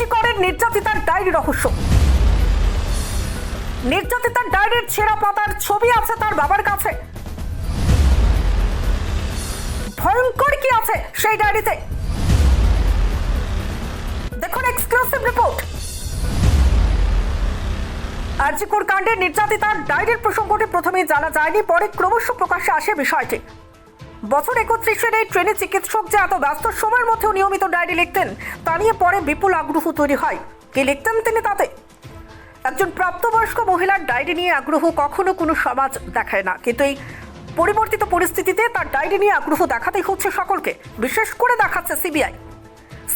আরজি করেন নির্যাতিতার ডায়েরি রহস্য। নির্যাতিতার ডায়েরির ছেঁড়া পাতার ছবি আছে তার বাবার কাছে। ভয়ঙ্কর কি আছে সেই ডায়েরিতে? দেখুন এক্সক্লুসিভ রিপোর্ট আরজিকর কাণ্ডের নির্যাতিতার ডায়েরির প্রসঙ্গটি প্রথমে জানা যায়নি, পরে ক্রমশ প্রকাশ্যে আসে বিষয়টি। বছর একত্রিশের এই ট্রেনে চিকিৎসক যে এত ব্যস্ত সময়ের মধ্যেও নিয়মিত ডায়েরি লিখতেন, তা নিয়ে পরে বিপুল আগ্রহ তৈরি হয়। কি লিখতেন তিনি তাতে? একজন প্রাপ্তবয়স্ক মহিলার ডায়েরি নিয়ে আগ্রহ কখনো কোনো সমাজ দেখায় না। কিন্তু এই পরিবর্তিত পরিস্থিতিতে তার ডায়েরি নিয়ে আগ্রহ দেখাতেই হচ্ছে সকলকে, বিশেষ করে দেখাচ্ছে সিবিআই।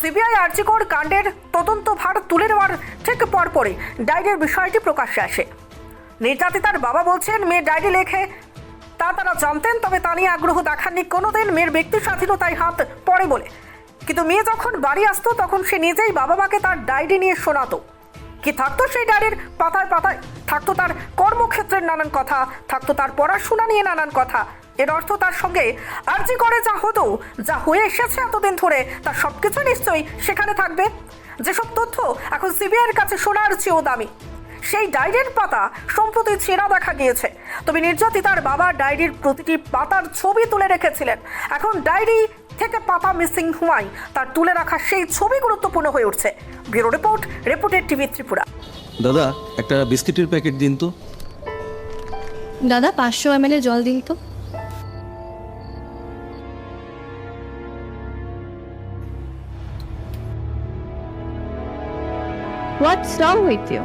সিবিআই আর্জিকর কাণ্ডের তদন্ত ভার তুলে নেওয়ার ঠিক পরপরই ডায়েরির বিষয়টি প্রকাশ্যে আসে। নির্যাতিতার বাবা বলছেন, মেয়ে ডায়েরি লেখে জানতেন, তবে তা নিয়ে আগ্রহ দেখাননি। কোনোদিন মেয়ের ব্যক্তি স্বাধীনতায় হাত পড়ে বলে। কিন্তু মেয়ে যখন বাড়ি আসতো, তখন সে নিজেই বাবা মাকে তার ডায়েরি নিয়ে শোনাতো। কি থাকতো সেই ডায়েরির? পাতায় পাতায় থাকতো তার কর্মক্ষেত্রের নানান কথা, থাকতো তার পড়াশোনা নিয়ে নানান কথা। এর অর্থ তার সঙ্গে আর্জি করে যা হতো, যা হয়ে এসেছে এতদিন ধরে তার সবকিছু নিশ্চয়ই সেখানে থাকবে। যেসব তথ্য এখন সিবিআইয়ের কাছে শোনার চেয়েও দামি। সেই ডায়েরির পাতা সম্প্রতি ছেঁড়া দেখা গিয়েছে। তবে নির্যাতিতার বাবা ডায়েরির প্রতিটি পাতার ছবি তুলে রেখেছিলেন। এখন ডায়েরি থেকে পাতা মিসিং হওয়ায় তার তুলে রাখা সেই ছবি গুরুত্বপূর্ণ হয়ে উঠছে। ব্যুরো রিপোর্ট রিপোর্টের টিভি ত্রিপুরা। দাদা একটা বিস্কিটের প্যাকেট দিন তো। দাদা পাঁচশো এম জল দিন তো। হোয়াটস রং উইথ ইউ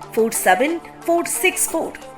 47 464